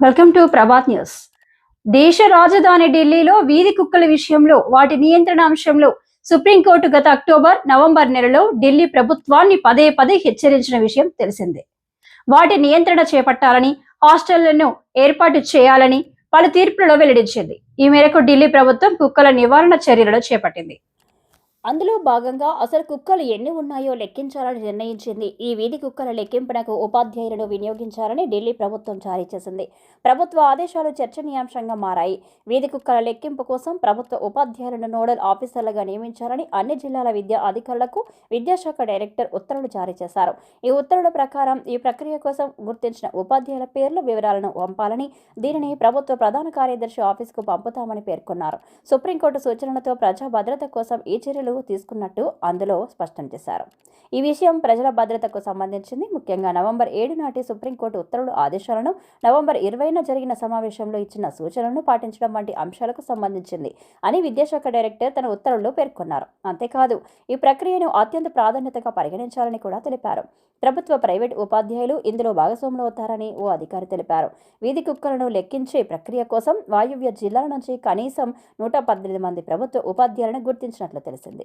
Welcome to Prabhat news. దేశ రాజధాని ఢిల్లీలో వీధి కుక్కల విషయంలో వాటి నియంత్రణ అంశంలో సుప్రీంకోర్టు గత అక్టోబర్ నవంబర్ నెలలో ఢిల్లీ ప్రభుత్వాన్ని పదే పదే హెచ్చరించిన విషయం తెలిసిందే. వాటి నియంత్రణ చేపట్టాలని హాస్టళ్ళను ఏర్పాటు చేయాలని పలు తీర్పులలో వెల్లడించింది. ఈ మేరకు ఢిల్లీ ప్రభుత్వం కుక్కల నివారణ చర్యలను చేపట్టింది. అందులో భాగంగా అసలు కుక్కలు ఎన్ని ఉన్నాయో లెక్కించాలని నిర్ణయించింది. ఈ వీధి కుక్కల లెక్కింపునకు ఉపాధ్యాయులను వినియోగించాలని ఢిల్లీ ప్రభుత్వం జారీ చేసింది. ప్రభుత్వ ఆదేశాలు చర్చనీయాంశంగా మారాయి. వీధి కుక్కల లెక్కింపు కోసం ప్రభుత్వ ఉపాధ్యాయులను నోడల్ ఆఫీసర్లుగా నియమించాలని అన్ని జిల్లాల విద్యా అధికారులకు విద్యాశాఖ డైరెక్టర్ ఉత్తర్వులు జారీ చేశారు. ఈ ఉత్తర్వుల ప్రకారం ఈ ప్రక్రియ కోసం గుర్తించిన ఉపాధ్యాయుల పేర్లు వివరాలను పంపాలని దీనిని ప్రభుత్వ ప్రధాన కార్యదర్శి ఆఫీసుకు పంపుతామని పేర్కొన్నారు. సుప్రీంకోర్టు సూచనలతో ప్రజా భద్రత కోసం ఈ చర్యలు తీసుకున్నట్టు అందులో స్పష్టం చేశారు. ఈ విషయం ప్రజల భద్రతకు సంబంధించింది. ముఖ్యంగా నవంబర్ ఏడు నాటి సుప్రీంకోర్టు ఉత్తర్వులు ఆదేశాలను నవంబర్ ఇరవైన జరిగిన సమావేశంలో ఇచ్చిన సూచనలను పాటించడం వంటి అంశాలకు సంబంధించింది అని విద్యాశాఖ డైరెక్టర్ తన ఉత్తర్వుల్లో పేర్కొన్నారు. అంతేకాదు ఈ ప్రక్రియను అత్యంత ప్రాధాన్యతగా పరిగణించాలని కూడా తెలిపారు. ప్రభుత్వ ప్రైవేట్ ఉపాధ్యాయులు ఇందులో భాగస్వాములు అవుతారని ఓ అధికారి తెలిపారు. వీధి కుక్కలను లెక్కించే ప్రక్రియ కోసం వాయువ్య జిల్లాల నుంచి కనీసం నూట పద్దెనిమిది మంది ప్రభుత్వ ఉపాధ్యాయులను గుర్తించినట్లు తెలిసింది.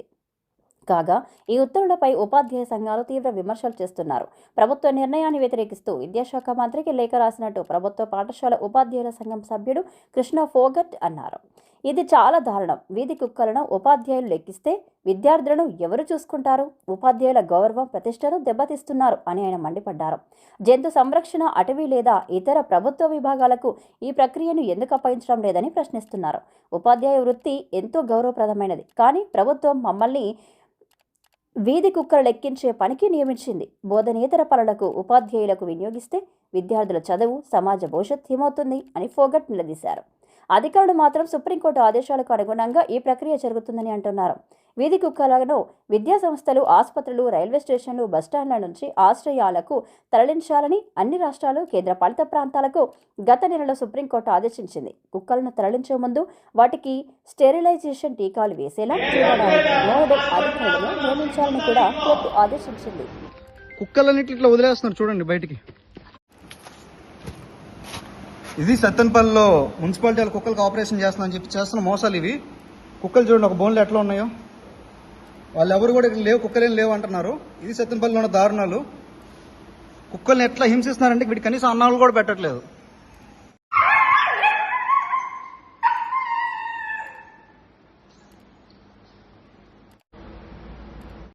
కాగా ఈ ఉత్తర్వులపై ఉపాధ్యాయ సంఘాలు తీవ్ర విమర్శలు చేస్తున్నారు. ప్రభుత్వ నిర్ణయాన్ని వ్యతిరేకిస్తూ విద్యాశాఖ మంత్రికి లేఖ రాసినట్టు ప్రభుత్వ పాఠశాల ఉపాధ్యాయుల సంఘం సభ్యుడు కృష్ణ ఫోగట్ అన్నారు. ఇది చాలా దారుణం. వీధి కుక్కలను ఉపాధ్యాయులు లెక్కిస్తే విద్యార్థులను ఎవరు చూసుకుంటారు? ఉపాధ్యాయుల గౌరవం ప్రతిష్టను దెబ్బతీస్తున్నారు అని ఆయన మండిపడ్డారు. జంతు సంరక్షణ అటవీ లేదా ఇతర ప్రభుత్వ విభాగాలకు ఈ ప్రక్రియను ఎందుకు అప్పగించడం లేదని ప్రశ్నిస్తున్నారు. ఉపాధ్యాయ వృత్తి ఎంతో గౌరవప్రదమైనది. కానీ ప్రభుత్వం మమ్మల్ని వీధి కుక్కలు లెక్కించే పనికి నియమించింది. బోధనేతర పనులకు ఉపాధ్యాయులకు వినియోగిస్తే విద్యార్థుల చదువు సమాజ భవిష్యత్ ఏమవుతుంది అని ఫోగట్ నిలదీశారు. అధికారులు మాత్రం సుప్రీంకోర్టు ఆదేశాలకు అనుగుణంగా ఈ ప్రక్రియ జరుగుతుందని అంటున్నారు. వీధి కుక్కలను విద్యా సంస్థలు ఆసుపత్రులు రైల్వే స్టేషన్లు బస్టాండ్ల నుంచి ఆశ్రయాలకు తరలించాలని అన్ని రాష్ట్రాలు కేంద్ర పాలిత ప్రాంతాలకు గత నెలలో సుప్రీంకోర్టు ఆదేశించింది. కుక్కలను తరలించే ముందు వాటికి స్టెరిలైజేషన్ టీకాలు వేసేలా చూడడానికి అధికారులను నియమించాలని కూడా కోర్టు ఆదేశించింది. కుక్కలన్నిటి ఇట్లా వదిలేస్తున్నారు చూడండి బయటికి. ఇది సత్తెనపల్లిలో మున్సిపాలిటీ వాళ్ళు కుక్కలకు ఆపరేషన్ చేస్తున్నా అని చెప్పి చేస్తున్న మోసాలు ఇవి. కుక్కలు చూడండి ఒక బోన్లు ఎట్లా ఉన్నాయో. వాళ్ళు ఎవరు కూడా ఇక్కడ లేవు కుక్కలేం లేవు అంటున్నారు. ఇది సత్తెనపల్లిలో ఉన్న దారుణాలు. కుక్కల్ని ఎట్లా హింసిస్తున్నారంటే వీటి కనీసం అన్నాలు కూడా పెట్టట్లేదు.